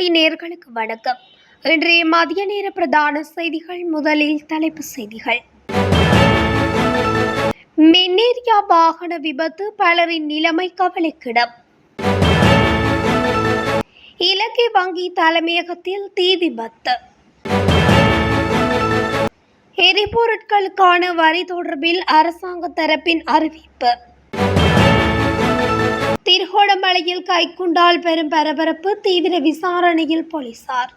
தமிழொலி நேர்களுக்கு வணக்கம். இன்றைய மதிய நேர பிரதான செய்திகள் முதலில் தலைப்பு செய்திகள். மின்னேரியா வாகன விபத்து பலரின் நிலைமை கவலைக்கிடம். இலங்கை வங்கி தலைமையகத்தில் தீ விபத்து. எரிபொருட்களுக்கான வரி தொடர்பில் அரசாங்க தரப்பின் அறிவிப்பு. திருகோணமலையில் கைக்குண்டால் பெரும் பரபரப்பு தீவிர விசாரணையில் போலீசார்.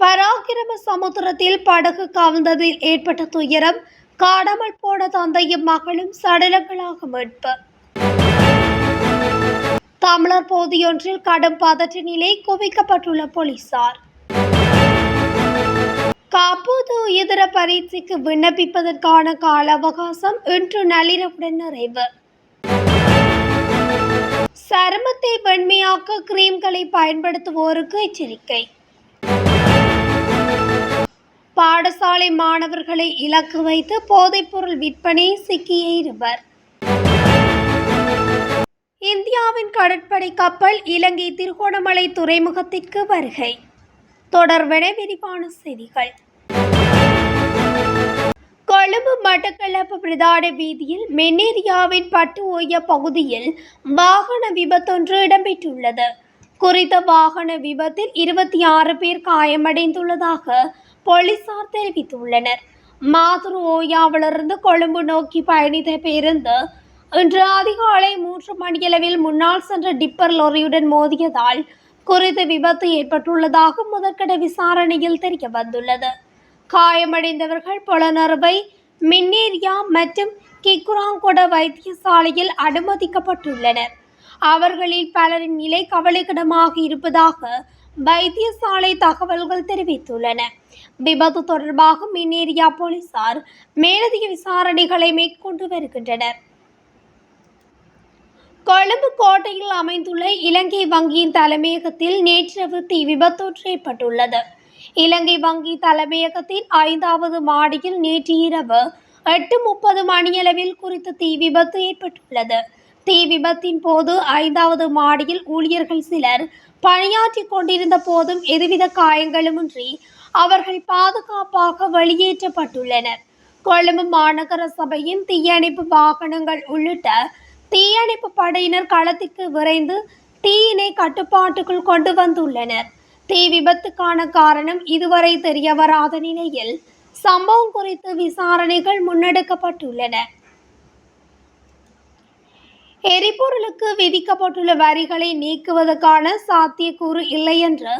பராக்கிரம சமுத்திரத்தில் படகு கவிழ்ந்ததில் ஏற்பட்ட துயரம் காணாமல் போன தந்தையும் மகளும் சடலங்களாக மீட்பு. தமிழர் போதியொன்றில் கடும் பதற்ற நிலை குவிக்கப்பட்டுள்ள போலீசார். காப்பூது இதர பரீட்சைக்கு விண்ணப்பிப்பதற்கான கால அவகாசம் இன்று நள்ளிரவுடன் நிறைவு. சருமத்தை வெண்மையாக்க கிரீம்களை பயன்படுத்துவோருக்கு எச்சரிக்கை. பாடசாலை மாணவர்களை இலக்கு வைத்து போதைப்பொருள் விற்பனை சிக்கிய இருவர். இந்தியாவின் கடற்படை கப்பல் இலங்கை திருகோணமலை துறைமுகத்திற்கு வருகை. தொடர்பென விரிவான செய்திகள். கொழும்பு மட்டக்களப்பு பிரதான வீதியில் மென்னேரியாவின் பட்டு ஓய பகுதியில் வாகன விபத்தொன்று இடம்பெற்றுள்ளது. குறித்த வாகன விபத்தில் இருபத்தி ஆறு பேர் காயமடைந்துள்ளதாக போலீசார் தெரிவித்துள்ளனர். மாதுரு ஓயாவிலிருந்து கொழும்பு நோக்கி பயணித்த பேருந்து இன்று அதிகாலை மூன்று மணியளவில் முன்னால் சென்ற டிப்பர் லொரியுடன் மோதியதால் குறித்த விபத்து ஏற்பட்டுள்ளதாக முதற்கட விசாரணையில் தெரிய வந்துள்ளது. காயமடைந்தவர்கள் புலனறுவை மின்னேரியா மற்றும் கிக்குராங்கொட வைத்தியசாலையில் அனுமதிக்கப்பட்டுள்ளனர். அவர்களில் பலரின் நிலை கவலைக்கிடமாக இருப்பதாக வைத்தியசாலை தகவல்கள் தெரிவித்துள்ளன. விபத்து தொடர்பாக மின்னேரியா போலீசார் மேலதிக விசாரணைகளை மேற்கொண்டு வருகின்றனர். கொழும்பு கோட்டையில் அமைந்துள்ள இலங்கை வங்கியின் தலைமையகத்தில் நேற்றிரவு தீ விபத்தொன்று ஏற்பட்டுள்ளது. இலங்கை வங்கி தலைமையகத்தின் ஐந்தாவது மாடியில் நேற்று இரவு எட்டு முப்பது மணியளவில் குறித்த தீ விபத்து ஏற்பட்டுள்ளது. தீ விபத்தின் போது ஐந்தாவது மாடியில் ஊழியர்கள் சிலர் பணியாற்றிக் கொண்டிருந்த போதும் எதுவித காயங்களுமின்றி அவர்கள் பாதுகாப்பாக வெளியேற்றப்பட்டுள்ளனர். கொழும்பு மாநகர சபையின் தீயணைப்பு வாகனங்கள் உள்ளிட்ட தீயணைப்பு படையினர் களத்திற்கு விரைந்து தீயினை கட்டுப்பாட்டுக்குள் கொண்டு வந்துள்ளனர். தீ விபத்துக்கான காரணம் இதுவரை தெரியவராத நிலையில் சம்பவம் குறித்து விசாரணைகள் முன்னெடுக்கப்பட்டுள்ளன. எரிபொருளுக்கு விதிக்கப்பட்டுள்ள வரிகளை நீக்குவதற்கான சாத்தியக்கூறு இல்லை என்று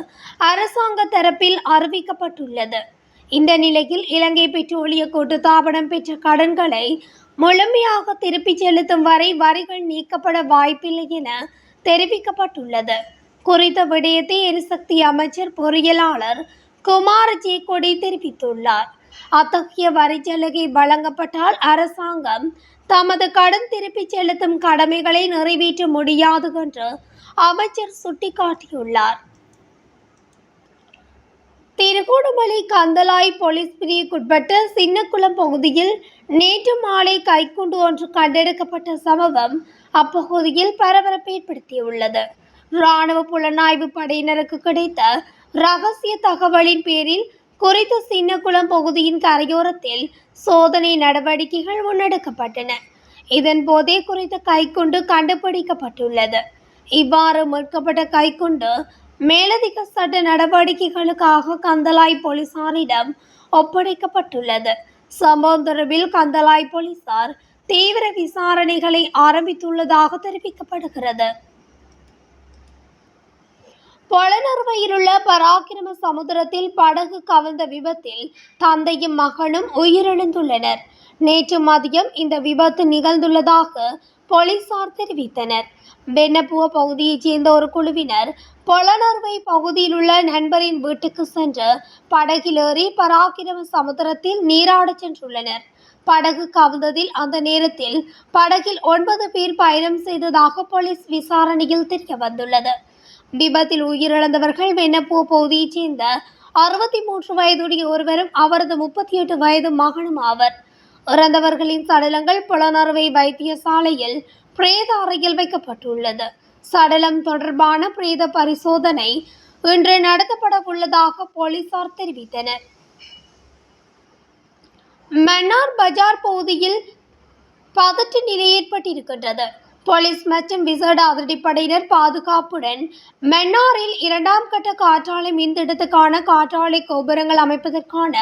அரசாங்க தரப்பில் அறிவிக்கப்பட்டுள்ளது. இந்த நிலையில் இலங்கை பெட்ரோலிய கூட்டுத்தாபனம் பெற்ற கடன்களை முழுமையாக திருப்பிச் செலுத்தும் வரை வரிகள் நீக்கப்பட வாய்ப்பில்லை என தெரிவிக்கப்பட்டுள்ளது. குறித்த விடயத்தை எரிசக்தி அமைச்சர் பொறியியலாளர் குமார் ஜே தெரிவித்துள்ளார். அத்தகைய வரி சலுகை வழங்கப்பட்டால் அரசாங்கம் தமது கடன் திருப்பிச் செலுத்தும் கடமைகளை நிறைவேற்ற முடியாது என்று அமைச்சர் சுட்டிக்காட்டியுள்ளார். திருகோணமலை கந்தலாய் போலீஸ் பிரிவுக்குட்பட்ட சின்னக்குளம் பகுதியில் நேற்று மாலை கைக்குண்டு ஒன்று கண்டெடுக்கப்பட்ட சம்பவம் அப்பகுதியில் பரபரப்பை ஏற்படுத்தியுள்ளது. இராணுவ புலனாய்வு படையினருக்கு கிடைத்த ரகசிய தகவலின் பேரில் குறித்த சின்னக்குளம் பகுதியின் கரையோரத்தில் சோதனை நடவடிக்கைகள் முன்னெடுக்கப்பட்டன. இதன் போதே குறித்த கைக்குண்டு கண்டுபிடிக்கப்பட்டுள்ளது. இவ்வாறு மீட்கப்பட்ட கைக்குண்டு மேலதிக சட்ட நடவடிக்கைகளுக்காக கந்தலாய் போலீசாரிடம் ஒப்படைக்கப்பட்டுள்ளது. சம்பவம் தொடர்பில் கந்தலாய் போலீசார் தீவிர விசாரணைகளை ஆரம்பித்துள்ளதாக தெரிவிக்கப்படுகிறது. பொலனறுவையிலுள்ள பராக்கிரம சமுத்திரத்தில் படகு கவிழ்ந்த விபத்தில் தந்தையும் மகனும் உயிரிழந்துள்ளனர். நேற்று மதியம் இந்த விபத்து நிகழ்ந்துள்ளதாக போலீசார் தெரிவித்தனர். பென்னப்புவ பகுதியைச் சேர்ந்த ஒரு குழுவினர் பொலனர்வை பகுதியில் உள்ள நண்பரின் வீட்டுக்கு சென்று படகிலேறி பராக்கிரம சமுத்திரத்தில் நீராடச் சென்றுள்ளனர். படகு கவிழ்ந்ததில் அந்த நேரத்தில் படகில் ஒன்பது பேர் பயணம் செய்ததாக போலீஸ் விசாரணையில் தெரிய வந்துள்ளது விபத்தில் உயிரிழந்தவர்கள் வெண்ணப்பூ பகுதியைச் சேர்ந்த அறுபத்தி மூன்று வயதுடைய ஒருவரும் அவரது முப்பத்தி எட்டு வயது மகனும் ஆவர். இறந்தவர்களின் சடலங்கள் புலனறுவை வைத்தியசாலையில் பிரேத அறையில் வைக்கப்பட்டுள்ளது. சடலம் தொடர்பான பிரேத பரிசோதனை இன்று நடத்தப்பட உள்ளதாக போலீசார் தெரிவித்தனர். மன்னார் பஜார் பகுதியில் பதற்ற நிலை ஏற்பட்டிருக்கின்றது. போலீஸ் மற்றும் விசேட அதிரடிப்படையினர் பாதுகாப்புடன் மென்னாரில் இரண்டாம் கட்ட காற்றாலை மின்திட்டத்துக்கான காற்றாலை கோபுரங்கள் அமைப்பதற்கான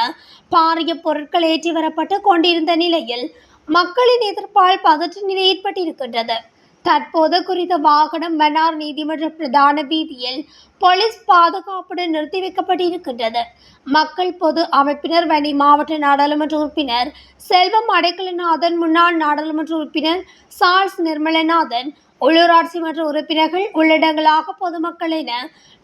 பாரிய பொருட்கள் ஏற்றி வரப்பட்டு கொண்டிருந்த நிலையில் மக்களின் எதிர்ப்பால் பதற்ற நிலை ஏற்பட்டிருக்கின்றது. தற்போது குறித்த வாகனம் மன்னார் நீதிமன்ற பிரதான வீதியில் போலீஸ் பாதுகாப்புடன் நிறுத்தி வைக்கப்பட்டிருக்கின்றது. மக்கள் பொது அமைப்பினர் வன்னி மாவட்ட நாடாளுமன்ற உறுப்பினர் செல்வம் அடைக்கலநாதன் முன்னாள் நாடாளுமன்ற உறுப்பினர் சார்ஸ் நிர்மலநாதன் உள்ளூராட்சி மன்ற உறுப்பினர்கள் உள்ளிடங்களாக பொதுமக்கள் என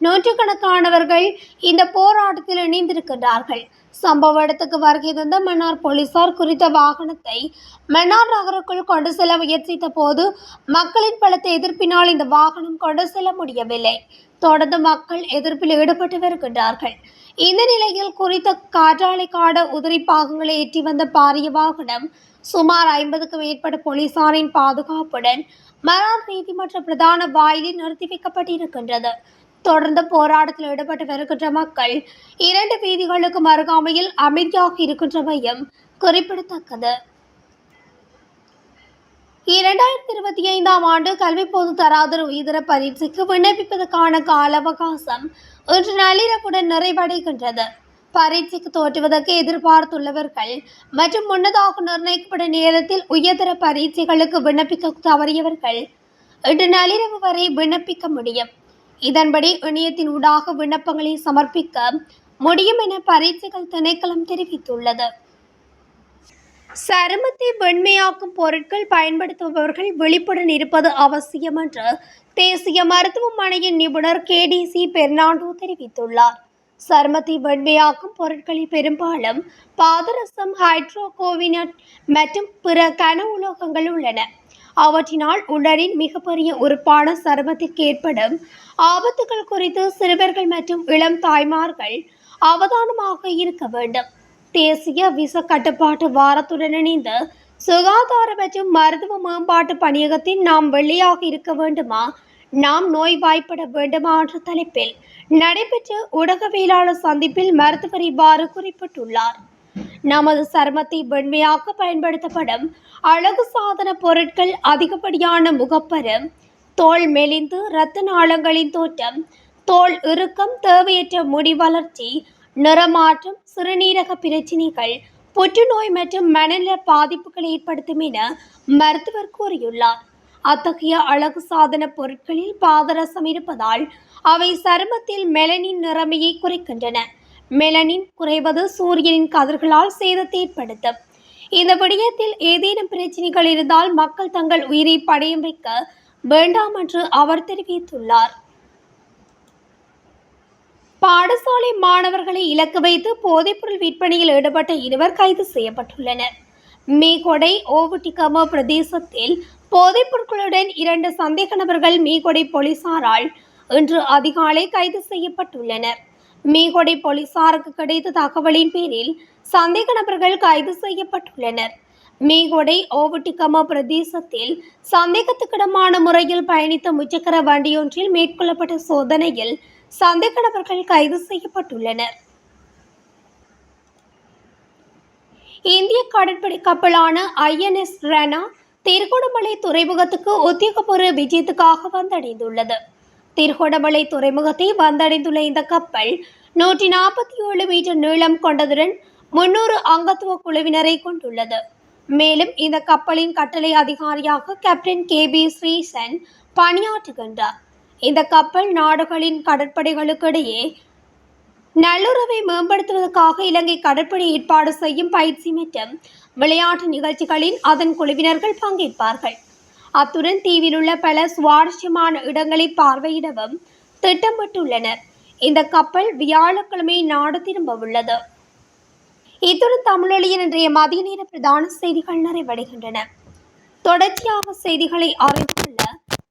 நூற்றுக்கணக்கானவர்கள் இந்த போராட்டத்தில் இணைந்திருக்கின்றார்கள். சம்பவ இடத்துக்கு வருகை தந்த மன்னார் போலீசார் குறித்த வாகனத்தை மன்னார் நகருக்குள் கொண்டு செல்ல முயற்சித்த போது மக்களின் பலத்த எதிர்ப்பினால் இந்த வாகனம் கொண்டு செல்ல முடியவில்லை. தொடர்ந்து மக்கள் எதிர்ப்பில் ஈடுபட்டு வருகின்றார்கள் இந்த நிலையில் குறித்த காற்றாலை காட உதிரி பாகங்களை ஏற்றி வந்த பாரிய வாகனம் சுமார் ஐம்பதுக்கும் மேற்பட்ட போலீசாரின் பாதுகாப்புடன் மரார் நீதிமன்ற பிரதான வாயிலில் நிறுத்தி வைக்கப்பட்டிருக்கின்றது. தொடர்ந்து போராட்டத்தில் ஈடுபட்டு வருகின்ற மக்கள் இரண்டு வீதிகளுக்கு அருகாமையில் அமைதியாக இருக்கின்றமையும் குறிப்பிடத்தக்கது. இரண்டாயிரத்தி இருபத்தி ஐந்தாம் ஆண்டு கல்வி பொது தராதர உயிர பரீட்சைக்கு விண்ணப்பிப்பதற்கான கால அவகாசம் இன்று நள்ளிரவுடன் நிறைவடைகின்றது. பரீட்சைக்கு தோற்றுவதற்கு எதிர்பார்த்துள்ளவர்கள் மற்றும் முன்னதாக நிர்ணயிக்கப்பட்ட நேரத்தில் உயர்தர பரீட்சைகளுக்கு விண்ணப்பிக்க தவறியவர்கள் இன்று நள்ளிரவு வரை விண்ணப்பிக்க முடியும். இதன்படி இணையத்தின் ஊடாக விண்ணப்பங்களை சமர்ப்பிக்க முடியும் என பரீட்சைகள் திணைக்களம் தெரிவித்துள்ளது. சருமத்தை வெண்மையாக்கும் பொருட்கள் பயன்படுத்துபவர்கள் விழிப்புடன் இருப்பது அவசியம் என்று தேசிய மருத்துவமனையின் நிபுணர் கேடிசி பெர்னாண்டோ தெரிவித்துள்ளார். சருமத்தை வெண்மையாக்கும் பொருட்களில் பெரும்பாலும் பாதரசம் ஹைட்ரோகோவினட் மற்றும் பிற கன உலோகங்கள் உள்ளன. அவற்றினால் உடலின் மிகப்பெரிய உறுப்பான சருமத்திற்கு ஏற்படும் ஆபத்துகள் குறித்து சிறுவர்கள் மற்றும் இளம் தாய்மார்கள் அவதானமாக இருக்க வேண்டும். தேசிய விச கட்டுப்பாட்டு வாரத்துடன் இணைந்து சுகாதார மற்றும் மருத்துவ மேம்பாட்டு பணியகத்தில் நாம் வெள்ளியாக இருக்க வேண்டுமா? நாம் நோய் வாய்ப்பட வேண்டுமா? என்ற தலைப்பில் நடைபெற்ற ஊடகவியலாளர் சந்திப்பில் மருத்துவர் இவ்வாறு குறிப்பிட்டுள்ளார். நமது சருமத்தை வெண்மையாக்க பயன்படுத்தப்படும் அழகு சாதன பொருட்கள் அதிகப்படியான முகப்பரு தோல் மெலிந்து இரத்த நாளங்களின் தோற்றம் தோல் இறுக்கம் தேவையற்ற முடி வளர்ச்சி நிறமாற்றம் சிறுநீரக பிரச்சினைகள் புற்றுநோய் மற்றும் மனநல பாதிப்புகளை ஏற்படுத்தும் என மருத்துவர் கூறியுள்ளார். அத்தகைய அழகு சாதன பொருட்களில் பாதரசம் இருப்பதால் அவை சருமத்தில் மெலனின் நிறமையை குறைக்கின்றன. மெலனின் குறைவது சூரியனின் கதிர்களால் சேதத்தை ஏற்படுத்தும். இந்த விடயத்தில் ஏதேனும் பிரச்சனைகள் இருந்தால் மக்கள் தங்கள் உயிரை படையம் வைக்க வேண்டாம் என்று அவர் தெரிவித்துள்ளார். பாடசாலை மாணவர்களை இலக்கு வைத்து போதைப்பொருள் விற்பனையில் ஈடுபட்ட இருவர் கைது செய்யப்பட்டுள்ளனர். மீகொடை ஓவுட்டிகம பிரதேசத்தில் போதைப் பொருட்களுடன் இரண்டு சந்தேக நபர்கள் மீகொடை போலீசாரால் இன்று அதிகாலை கைது செய்யப்பட்டுள்ளனர். மீகொடை போலீசாருக்கு கிடைத்த தகவலின் பேரில் சந்தேக நபர்கள் கைது செய்யப்பட்டுள்ளனர். மீகொடை ஓவட்டிகம பிரதேசத்தில் சந்தேகத்துக்கிடமான முறையில் பயணித்த முச்சக்கர வண்டியொன்றில் மேற்கொள்ளப்பட்ட சோதனையில் சந்தேக நபர்கள் கைது செய்யப்பட்டுள்ளனர். இந்திய கடற்படை கப்பலான ஐஎன்எஸ் ரெனா திருகோணமலை துறைமுகத்துக்கு உத்தியோகபூர்வ விஜயத்துக்காக வந்தடைந்துள்ளது. திருகோணமலை துறைமுகத்தை வந்தடைந்துள்ள இந்த கப்பல் நூற்றி நாற்பத்தி ஏழு மீட்டர் நீளம் கொண்டதுடன் முன்னூறு அங்கத்துவ குழுவினரை கொண்டுள்ளது. மேலும் இந்த கப்பலின் கட்டளை அதிகாரியாக கேப்டன் கே பி ஸ்ரீசன் பணியாற்றுகின்றார். இந்த கப்பல் நாடுகளின் கடற்படைகளுக்கிடையே நல்லுறவை மேம்படுத்துவதற்காக இலங்கை கடற்படை ஏற்பாடு செய்யும் பயிற்சி மற்றும் விளையாட்டு நிகழ்ச்சிகளில் அதன் குழுவினர்கள் பங்கேற்பார்கள். அத்துடன் தீவில் உள்ள பல சுவாரஸ்யமான இடங்களை பார்வையிடவும் திட்டமிட்டுள்ளனர். இந்த கப்பல் வியாழக்கிழமை நாடு திரும்ப உள்ளது. இத்துடன் தமிழொலியின் இன்றைய மதிய நேர பிரதான செய்திகள் நிறைவடைகின்றன. தொடர்ச்சியாக செய்திகளை அறிந்து